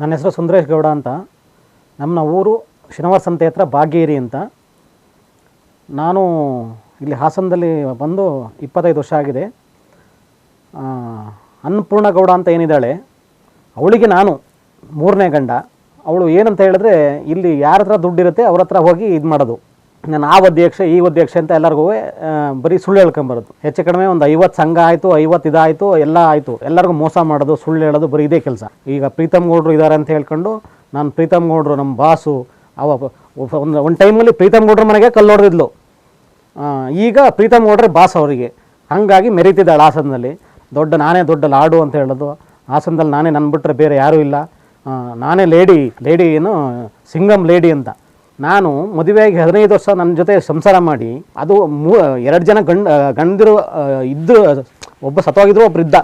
ನನ್ನ ಹೆಸರು ಸುಂದರೇಶ್ ಗೌಡ ಅಂತ. ನಮ್ಮ ಊರು ಶನಿವಾರ ಸಂತೆ ಹತ್ರ ಭಾಗ್ಯೇರಿ ಅಂತ. ನಾನು ಇಲ್ಲಿ ಹಾಸನದಲ್ಲಿ ಬಂದು ಇಪ್ಪತ್ತೈದು ವರ್ಷ ಆಗಿದೆ. ಅನ್ನಪೂರ್ಣ ಗೌಡ ಅಂತ ಏನಿದ್ದಾಳೆ, ಅವಳಿಗೆ ನಾನು ಮೂರನೇ ಗಂಡ. ಅವಳು ಏನಂತ ಹೇಳಿದ್ರೆ ಇಲ್ಲಿ ಯಾರ ಹತ್ರ ದುಡ್ಡಿರುತ್ತೆ ಅವ್ರ ಹತ್ರ ಹೋಗಿ ಇದು ಮಾಡೋದು ನಾನು ಆ ಅಧ್ಯಕ್ಷ, ಈ ಅಧ್ಯಕ್ಷ ಅಂತ ಎಲ್ಲರಿಗೂ ಬರೀ ಸುಳ್ಳು ಹೇಳ್ಕೊಂಬರೋದು. ಹೆಚ್ಚು ಕಡಿಮೆ ಒಂದು ಐವತ್ತು ಸಂಘ ಆಯಿತು, ಐವತ್ತು ಇದಾಯಿತು, ಎಲ್ಲ ಆಯಿತು. ಎಲ್ಲರಿಗೂ ಮೋಸ ಮಾಡೋದು, ಸುಳ್ಳು ಹೇಳೋದು ಬರೀ ಇದೇ ಕೆಲಸ. ಈಗ ಪ್ರೀತಮ್ ಗೌಡ್ರು ಇದ್ದಾರೆ ಅಂತ ಹೇಳ್ಕೊಂಡು, ನಾನು ಪ್ರೀತಮ್ ಗೌಡ್ರು ನಮ್ಮ ಬಾಸು, ಅವ ಒಂದು ಒಂದು ಟೈಮಲ್ಲಿ ಪ್ರೀತಮ್ ಗೌಡ್ರ ಮನೆಗೆ ಕಲ್ಲು ಹೊಡೆದಿದ್ಲು. ಈಗ ಪ್ರೀತಮ್ ಗೌಡ್ರೆ ಬಾಸ್ ಅವರಿಗೆ. ಹಾಗಾಗಿ ಮೆರೀತಿದ್ದಾಳೆ ಹಾಸನದಲ್ಲಿ. ದೊಡ್ಡ, ನಾನೇ ದೊಡ್ಡ ಲಾಡು ಅಂತ ಹೇಳೋದು. ಹಾಸನದಲ್ಲಿ ನಾನೇ ನನ್ನ ಬಿಟ್ಟರೆ ಬೇರೆ ಯಾರೂ ಇಲ್ಲ. ನಾನೇ ಲೇಡಿ ಲೇಡಿ ಏನು, ಸಿಂಗಮ್ ಲೇಡಿ ಅಂತ. ನಾನು ಮದುವೆಯಾಗಿ ಹದಿನೈದು ವರ್ಷ ನನ್ನ ಜೊತೆ ಸಂಸಾರ ಮಾಡಿ, ಅದು ಮೂ, ಎರಡು ಜನ ಗಂಡ ಗಂಡಿರು ಇದ್ದರು ಒಬ್ಬ ಸತ್ತೋಗಿದ್ರು ಒಬ್ಬರು ಇದ್ದ.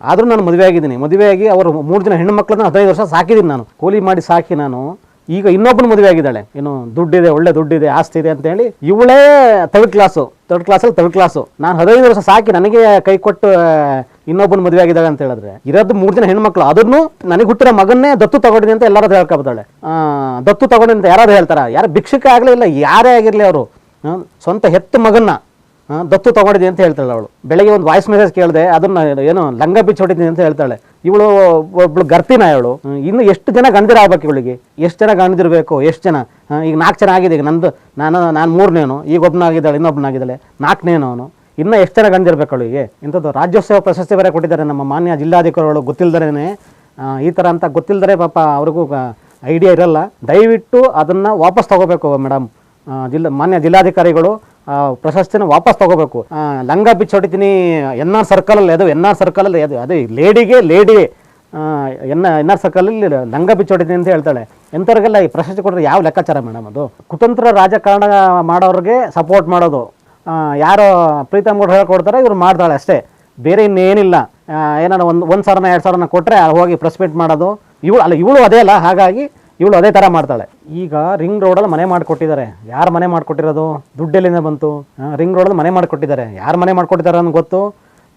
ಆದರೂ ನಾನು ಮದುವೆ ಆಗಿದ್ದೀನಿ ಮದುವೆಯಾಗಿ ಅವರು ಮೂರು ಜನ ಹೆಣ್ಣು ಮಕ್ಕಳನ್ನ ಹದಿನೈದು ವರ್ಷ ಸಾಕಿದ್ದೀನಿ ನಾನು. ಕೂಲಿ ಮಾಡಿ ಸಾಕಿ ನಾನು. ಈಗ ಇನ್ನೊಬ್ಬನ ಮದುವೆ ಆಗಿದ್ದಾಳೆ ಏನು ದುಡ್ಡಿದೆ, ಒಳ್ಳೆ ದುಡ್ಡಿದೆ, ಆಸ್ತಿ ಇದೆ ಅಂತ ಹೇಳಿ ಇವಳೇ ಥರ್ಡ್ ಕ್ಲಾಸು ತರ್ಡ್ ಕ್ಲಾಸಲ್ಲಿ ಥರ್ಡ್ ಕ್ಲಾಸು ನಾನು ಹದಿನೈದು ವರ್ಷ ಸಾಕಿ ನನಗೆ ಕೈ ಕೊಟ್ಟು ಇನ್ನೊಬ್ಬನ ಮದುವೆ ಆಗಿದ್ದಾಳೆ ಅಂತ ಹೇಳಿದ್ರೆ. ಇರೋದು ಮೂರು ಜನ ಹೆಣ್ಮಕ್ಳು ಅದನ್ನು ನನಗೆ ಹುಟ್ಟಿರೋ ಮಗನ್ನೇ ದತ್ತು ತಗೊಂಡಿನಿ ಅಂತ ಎಲ್ಲರೂ ಹೇಳ್ಕೊಬಾಳೆ ದತ್ತು ತಗೊಂಡಿ ಅಂತ ಯಾರಾದ್ರು ಹೇಳ್ತಾರ? ಯಾರು ಭಿಕ್ಷಕ ಆಗಲಿ ಇಲ್ಲ, ಯಾರೇ ಆಗಿರಲಿ ಅವರು. ಸ್ವಂತ ಹೆತ್ತು ಮಗನ್ನ ದತ್ತು ತಗೊಂಡಿದ್ದೀನಿ ಅಂತ ಹೇಳ್ತಾಳೆ ಅವಳು. ಬೆಳಗ್ಗೆ ಒಂದು ವಾಯ್ಸ್ ಮೆಸೇಜ್ ಕೇಳಿದೆ, ಅದನ್ನ ಏನು ಲಂಗ ಬಿಚ್ಚಿ ಹೊಡಿದ್ದೀನಿ ಅಂತ ಹೇಳ್ತಾಳೆ. ಇವಳು ಒಬ್ಳು ಗರ್ತಿನ ಇವಳು. ಇನ್ನು ಎಷ್ಟು ಜನ ಗಂಡಿರ ಆಗ್ಬೇಕು ಇವಳಿಗೆ? ಎಷ್ಟು ಜನ ಗಂಡಿರ್ಬೇಕು ಎಷ್ಟು ಜನ? ಈಗ ನಾಲ್ಕು ಜನ ಆಗಿದೆ, ಈಗ ನಂದು, ನಾನು ನಾನು ಮೂರನೇನು, ಈಗ ಒಬ್ಬನಾಗಿದ್ದಾಳೆ ಇನ್ನೊಬ್ಬನಾಗಿದ್ದಾಳೆ ನಾಲ್ಕನೇನು ಅವನು. ಇನ್ನೂ ಎಷ್ಟು ಜನ ಗಂಡಿರ್ಬೇಕು ಅವಳಿಗೆ ಇಂಥದ್ದು ರಾಜ್ಯೋತ್ಸವ ಪ್ರಶಸ್ತಿ ಬೇರೆ ಕೊಟ್ಟಿದ್ದಾರೆ ನಮ್ಮ ಮಾನ್ಯ ಜಿಲ್ಲಾಧಿಕಾರಿಗಳು ಗೊತ್ತಿಲ್ಲದೇ ಈ ಥರ ಅಂತ ಗೊತ್ತಿಲ್ಲದರೆ ಪಾಪ ಅವ್ರಿಗೂ ಐಡಿಯಾ ಇರಲ್ಲ. ದಯವಿಟ್ಟು ಅದನ್ನು ವಾಪಸ್ ತಗೋಬೇಕು ಮೇಡಮ್ ಜಿಲ್ಲ, ಮಾನ್ಯ ಜಿಲ್ಲಾಧಿಕಾರಿಗಳು ಪ್ರಶಸ್ತಿನ ವಾಪಸ್ ತಗೋಬೇಕು. ಲಂಗ ಬಿಚ್ಚಿ ಹೊಡಿತೀನಿ, ಎನ್ ಆರ್ ಸರ್ಕಲಲ್ಲಿ ಅದು ಎನ್ ಆರ್ ಸರ್ಕಲಲ್ಲಿ ಅದು, ಅದೇ ಲೇಡಿಗೆ ಲೇಡಿ ಎನ್ ಎನ್ ಆರ್ ಸರ್ಕಲಲ್ಲಿ ಲಂಗ ಬಿಚ್ಚಿ ಹೊಡಿತೀನಿ ಅಂತ ಹೇಳ್ತಾಳೆ. ಎಂಥವ್ರಿಗೆಲ್ಲ ಈ ಪ್ರಶಸ್ತಿ ಕೊಟ್ಟರೆ ಯಾವ ಲೆಕ್ಕಾಚಾರ ಮೇಡಮ್ ಅದು? ಕುತಂತ್ರ ರಾಜಕಾರಣ ಮಾಡೋರಿಗೆ ಸಪೋರ್ಟ್ ಮಾಡೋದು. ಯಾರೋ ಪ್ರೀತಮ್ ಗೌಡ್ರು ಹೇಳ್ಕೊಡ್ತಾರೆ ಇವ್ರು ಮಾಡ್ತಾಳೆ ಅಷ್ಟೇ. ಬೇರೆ ಇನ್ನೇನಿಲ್ಲ. ಏನಾರು ಒಂದು ಒಂದು ಸಾವಿರನ ಎರಡು ಸಾವಿರನ ಕೊಟ್ಟರೆ ಹೋಗಿ ಪ್ರೆಸ್ ಮೀಟ್ ಮಾಡೋದು. ಇವಳು ಅಲ್ಲ ಇವಳು ಅದೇ ಅಲ್ಲ ಹಾಗಾಗಿ ಇವಳು ಅದೇ ಥರ ಮಾಡ್ತಾಳೆ. ಈಗ ರಿಂಗ್ ರೋಡಲ್ಲಿ ಮನೆ ಮಾಡಿಕೊಟ್ಟಿದ್ದಾರೆ. ಯಾರು ಮನೆ ಮಾಡಿಕೊಟ್ಟಿರೋದು? ದುಡ್ಡೆಲ್ಲಿಂದ ಬಂತು? ರಿಂಗ್ ರೋಡಲ್ಲಿ ಮನೆ ಮಾಡಿಕೊಟ್ಟಿದ್ದಾರೆ. ಯಾರು ಮನೆ ಮಾಡಿಕೊಟ್ಟಿದ್ದಾರೆ ಅನ್ನೋ ಗೊತ್ತು.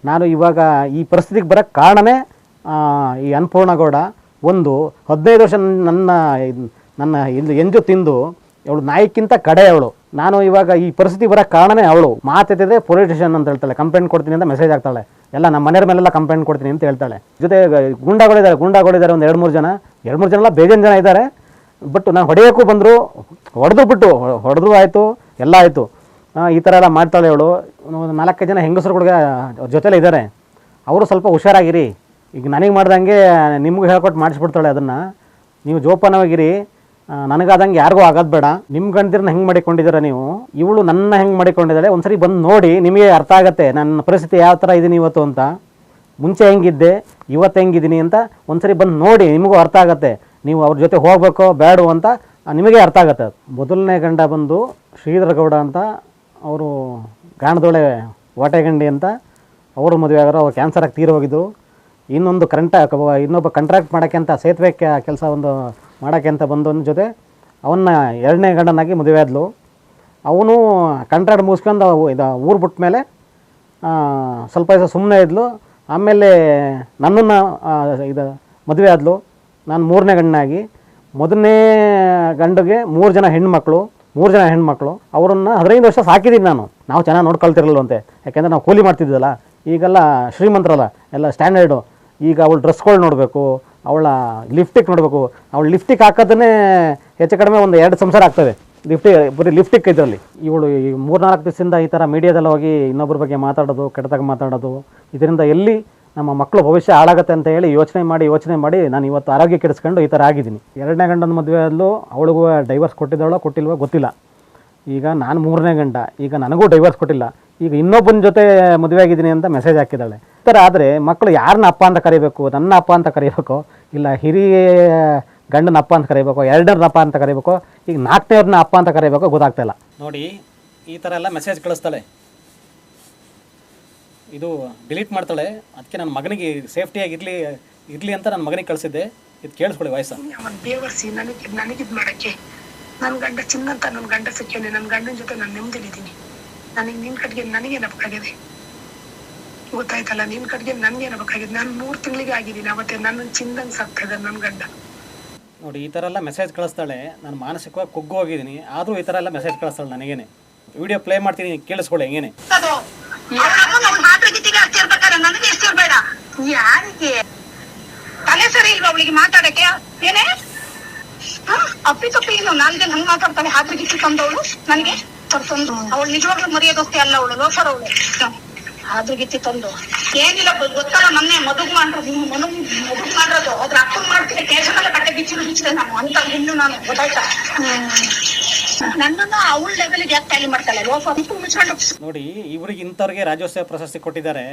ನಾನು ಇವಾಗ ಈ ಪರಿಸ್ಥಿತಿಗೆ ಬರೋಕ್ಕೆ ಕಾರಣನೇ ಆ, ಈ ಅನ್ನಪೂರ್ಣಗೌಡ ಒಂದು ಹದಿನೈದು ವರ್ಷ ನನ್ನ ನನ್ನ ಇಲ್ಲಿ ಎಂಜು ತಿಂದು ಅವಳು ನಾಯಿಕ್ಕಿಂತ ಕಡೆ ಅವಳು ನಾನು ಇವಾಗ ಈ ಪರಿಸ್ಥಿತಿ ಬರೋ ಕಾರಣನೇ ಅವಳು. ಮಾತೆತ್ತಿದ್ರೆ ಪೊಲೀಸ್ ಸ್ಟೇಷನ್ ಅಂತ ಹೇಳ್ತಾಳೆ. ಕಂಪ್ಲೇಂಟ್ ಕೊಡ್ತೀನಿ ಅಂತ ಮೆಸೇಜ್ ಆಗ್ತಾಳೆ ಎಲ್ಲ ನಮ್ಮ ಮನೆಯವ್ರ ಮೇಲೆಲ್ಲ ಕಂಪ್ಲೇಂಟ್ ಕೊಡ್ತೀನಿ ಅಂತ ಹೇಳ್ತಾಳೆ. ಜೊತೆ ಗುಂಡಾಗಳಿದ್ದಾರೆ ಗುಂಡಾಗಳಿದ್ದಾರೆ ಒಂದು ಎರಡು ಮೂರು ಜನ. ಎರಡು ಮೂರು ಜನ ಎಲ್ಲ ಬೇಜನ್ ಜನ ಇದ್ದಾರೆ. ಬಟ್ ನಾನು ಹೊಡೆಯೋಕ್ಕೂ ಬಂದರು, ಹೊಡೆದು ಬಿಟ್ಟು ಹೊಡೆದ್ರು ಆಯಿತು, ಎಲ್ಲ ಆಯಿತು. ಈ ಥರ ಎಲ್ಲ ಮಾಡ್ತಾಳೆ ಅವಳು. ಒಂದು ನಾಲ್ಕೈದು ಜನ ಹೆಂಗಸರುಗಳಿಗೆ ಜೊತೆಲೇ ಇದ್ದಾರೆ. ಅವರು ಸ್ವಲ್ಪ ಹುಷಾರಾಗಿರಿ. ಈಗ ನನಗೆ ಮಾಡ್ದಂಗೆ ನಿಮಗೂ ಹೇಳ್ಕೊಟ್ಟು ಮಾಡಿಸ್ಬಿಡ್ತಾಳೆ ಅದನ್ನು. ನೀವು ಜೋಪಾನವಾಗಿರಿ. ನನಗಾದಂಗೆ ಯಾರಿಗೂ ಆಗೋದು ಬೇಡ. ನಿಮ್ಮ ಗಂಡದಿರನ್ನ ಹೆಂಗೆ ಮಾಡಿಕೊಂಡಿದ್ದೀರ ನೀವು? ಇವಳು ನನ್ನ ಹೆಂಗೆ ಮಾಡಿಕೊಂಡಿದ್ದಾಳೆ? ಒಂದ್ಸರಿ ಬಂದು ನೋಡಿ, ನಿಮಗೆ ಅರ್ಥ ಆಗುತ್ತೆ. ನನ್ನ ಪರಿಸ್ಥಿತಿ ಯಾವ ಥರ ಇದ್ದೀನಿ ಇವತ್ತು ಅಂತ. ಮುಂಚೆ ಹೆಂಗಿದ್ದೆ, ಇವತ್ತು ಹೆಂಗಿದ್ದೀನಿ ಅಂತ ಒಂದ್ಸರಿ ಬಂದು ನೋಡಿ, ನಿಮಗೂ ಅರ್ಥ ಆಗುತ್ತೆ. ನೀವು ಅವ್ರ ಜೊತೆ ಹೋಗಬೇಕು ಬೇಡ ಅಂತ ನಿಮಗೆ ಅರ್ಥ ಆಗುತ್ತೆ. ಮೊದಲನೇ ಗಂಡ ಬಂದು ಶ್ರೀಧರ ಗೌಡ ಅಂತ, ಅವರು ಗಾಣದೊಳೆ ವಾಟೆಗಂಡಿ ಅಂತ, ಅವರು ಮದುವೆ ಆಗೋರು ಅವ್ರು ಕ್ಯಾನ್ಸರ್ ಆಗಿ ತೀರಿ ಹೋಗಿದ್ದು. ಇನ್ನೊಂದು ಕರೆಂಟ್ ಇನ್ನೊಬ್ಬ ಕಾಂಟ್ರಾಕ್ಟ್ ಮಾಡೋಕ್ಕೆ ಅಂತ ಸೇತುವೆ ಕೆಲಸ ಒಂದು ಮಾಡೋಕ್ಕೆ ಅಂತ ಬಂದವನ ಜೊತೆ, ಅವನ್ನ ಎರಡನೇ ಗಂಡನಾಗಿ ಮದುವೆ ಆದ್ಲು. ಅವನು ಕಾಂಟ್ರಾಕ್ಟ್ ಮುಗಿಸ್ಕೊಂಡು ಇದು ಊರು ಬಿಟ್ಟ ಮೇಲೆ ಸ್ವಲ್ಪ ದಿವಸ ಸುಮ್ಮನೆ ಇದ್ಲು. ಆಮೇಲೆ ನನ್ನನ್ನು ಇದು ಮದುವೆ ಆದ್ಲು. ನಾನು ಮೂರನೇ ಗಂಡನಾಗಿ. ಮೊದಲನೇ ಗಂಡಿಗೆ ಮೂರು ಜನ ಹೆಣ್ಮಕ್ಳು, ಮೂರು ಜನ ಹೆಣ್ಮಕ್ಳು. ಅವರನ್ನು ಹದಿನೈದು ವರ್ಷ ಸಾಕಿದ್ದೀನಿ ನಾನು. ನಾವು ಚೆನ್ನಾಗಿ ನೋಡ್ಕೊಳ್ತಿರಲ್ವಂತೆ ಯಾಕೆಂದರೆ ನಾವು ಕೂಲಿ ಮಾಡ್ತಿದ್ವಲ್ಲ. ಈಗೆಲ್ಲ ಶ್ರೀಮಂತರಲ್ಲ, ಎಲ್ಲ ಸ್ಟ್ಯಾಂಡರ್ಡು ಈಗ ಅವಳು ಡ್ರೆಸ್ಗಳು ನೋಡಬೇಕು, ಅವಳ ಲಿಫ್ಟಿಗೆ ನೋಡಬೇಕು. ಅವಳು ಲಿಫ್ಟಿಗೆ ಹಾಕೋದನ್ನೇ ಹೆಚ್ಚು ಕಡಿಮೆ ಒಂದು ಎರಡು ಸಂಸಾರ ಆಗ್ತವೆ. ಲಿಫ್ಟಿ ಬರೀ ಲಿಫ್ಟಿಕ್ ಇದರಲ್ಲಿ. ಇವಳು ಈ ಮೂರ್ನಾಲ್ಕು ದಿವಸದಿಂದ ಈ ಥರ ಮೀಡಿಯಾದಲ್ಲಿ ಹೋಗಿ ಇನ್ನೊಬ್ಬರ ಬಗ್ಗೆ ಮಾತಾಡೋದು, ಕೆಟ್ಟದಾಗ ಮಾತಾಡೋದು. ಇದರಿಂದ ಎಲ್ಲಿ ನಮ್ಮ ಮಕ್ಕಳು ಭವಿಷ್ಯ ಹಾಳಾಗತ್ತೆ ಅಂತ ಹೇಳಿ ಯೋಚನೆ ಮಾಡಿ ಯೋಚನೆ ಮಾಡಿ ನಾನು ಇವತ್ತು ಆರೋಗ್ಯ ಕೆಡಿಸ್ಕೊಂಡು ಈ ಥರ ಆಗಿದ್ದೀನಿ. ಎರಡನೇ ಗಂಡನ ಮದುವೆಯಲ್ಲೂ ಅವಳಿಗೂ ಡೈವರ್ಸ್ ಕೊಟ್ಟಿದ್ದಾಳೋ ಕೊಟ್ಟಿಲ್ವೋ ಗೊತ್ತಿಲ್ಲ. ಈಗ ನಾನು ಮೂರನೇ ಗಂಡ, ಈಗ ನನಗೂ ಡೈವರ್ಸ್ ಕೊಟ್ಟಿಲ್ಲ. ಈಗ ಇನ್ನೊಬ್ಬನ ಜೊತೆ ಮದುವೆ ಆಗಿದ್ದೀನಿ ಅಂತ ಮೆಸೇಜ್ ಹಾಕಿದ್ದಾಳೆ. ಈ ಥರ ಆದರೆ ಮಕ್ಕಳು ಯಾರನ್ನ ಅಪ್ಪ ಅಂತ ಕರಿಬೇಕು? ನನ್ನ ಅಪ್ಪ ಅಂತ ಕರಿಬೇಕು? ಇಲ್ಲ ಹಿರಿಯ ಗಂಡನ ಅಪ್ಪ ಅಂತ ಕರಿಬೇಕು? ಎರಡರನ್ನ ಅಪ್ಪ ಅಂತ ಕರಿಬೇಕು? ಈಗ ನಾಲ್ಕನೇವ್ರನ್ನ ಅಪ್ಪ ಅಂತ ಕರಿಬೇಕು ಗೊತ್ತಾಗ್ತಾ ಇಲ್ಲ. ನೋಡಿ ಈ ಥರ ಎಲ್ಲ ಮೆಸೇಜ್ ಕಳಿಸ್ತಾಳೆ. ಇದು ಡಿಲೀಟ್ ಮಾಡ್ತಾಳೆ. ಅದಕ್ಕೆ ನನ್ನ ಮಗನಿಗೆ ಸೇಫ್ಟಿಯಾಗಿ ಇರಲಿ ಇರಲಿ ಅಂತ ನನ್ನ ಮಗನಿಗೆ ಕಳಿಸಿದ್ದೆ. ಇದು ಕೇಳಿಸ್ಕೊಳ್ಳಿ ವಾಯ್ಸ ಅವನ್ ಬೇವರ್ಸಿ ನನಗೆ ನನಗಿದ್ ಮಾಡಕ್ಕೆ. ನನ್ನ ಗಂಡ ಚಿನ್ನಂತ ನನ್ನ ಗಂಡ ಸಿಕ್ಕೇನೆ ನನ್ನ ಗಂಡನ ಜೊತೆ ನಾನು ನೆಮ್ಮದಿಲಿದ್ದೀನಿ. ನನಗೆ ನಿನ್ ಕಡೆಗೆ ನನಗೇನಬೇಕಾಗಿದೆ ಗೊತ್ತಾಯ್ತಲ್ಲ ನಿನ್ ಕಡೆಗೆ ನನ್ಗೆ ಏನಬೇಕಾಗಿದೆ ನಾನು ಮೂರ್ ತಿಂಗಳಿಗೆ ಆಗಿದ್ದೀನಿ ಅವತ್ತೆ ನನ್ನ ಚಿಂದಂಗ್ ಸಾಕ್ತಾ ಇದ್ದಾನೆ ನನ್ ಗಂಡ. ನೋಡಿ ಈ ತರ ಎಲ್ಲ ಮೆಸೇಜ್ ಕಳಿಸ್ತಾಳೆ. ನಾನು ಮಾನಸಿಕವಾಗಿ ಕುಗ್ಗು ಹೋಗಿದ್ದೀನಿ. ಆದರೂ ಈ ತರ ಎಲ್ಲ ಮೆಸೇಜ್ ಕಳಿಸ್ತಾಳೆ ನನಗೇನೆ. ವಿಡಿಯೋ ಪ್ಲೇ ಮಾಡ್ತೀನಿ ಕೇಳಿಸ್ಕೊಳ್ಳಿ ಹೆಂಗೇನೆ. ಯಾರಿಗೆ? ತಲೆ ಸರಿ ಇಲ್ವಾ ಅವಳಿಗೆ ಮಾತಾಡಕ್ಕೆ? ಏನೇ? ಹ? ಅಪ್ಪಿ ತಪ್ಪಿ ಏನು? ನಾಲ್ಗೆ ಹಂಗ್ ಮಾತಾಡ್ತಾನೆ ಹಾತ್ರಿ ಗಿತ್ತಿ ತಂದವಳು ನನಗೆ? ತಂದು ಅವಳು ನಿಜವಾಗ್ಲೂ ಮರ್ಯಾದಸ್ತಿ ಅಲ್ಲ ಅವಳು ಲೋಫರ್ ಅವಳು. ಆದ್ರೂ ಗಿತ್ತಿ ತಂದು. ಏನಿಲ್ಲ ಗೊತ್ತಲ್ಲ ಮೊನ್ನೆ ಮದುಗ್ ಮಾಡ್ರು ಮನು ಮದುಗ್ ಮಾಡಿರೋದು. ಅದ್ರ ಅಪ್ಪ ಮಾಡ್ತೀನಿ ಟೇಷನ್ ಎಲ್ಲ ಬಟ್ಟೆ ಬಿಚ್ಚಿರು ಬಿಚ್ಚಿದೆ ನಾನು ಅಂತ ಇನ್ನು ನಾನು ಗೊತ್ತಾಯ್ತಾ? ನನ್ನನ್ನು ಅವಳ ಲೆವೆಲ್ಗೆ ಯಾಕೆ ಟ್ಯಾಲಿ ಮಾಡ್ತಾಳೆ ಲೋಫರ್ ಮುಚ್ಕೊಂಡು. ನೋಡಿ ಇವ್ರಿಗೆ ಇಂಥವ್ರಿಗೆ ರಾಜ್ಯೋತ್ಸವ ಪ್ರಶಸ್ತಿ ಕೊಟ್ಟಿದ್ದಾರೆ.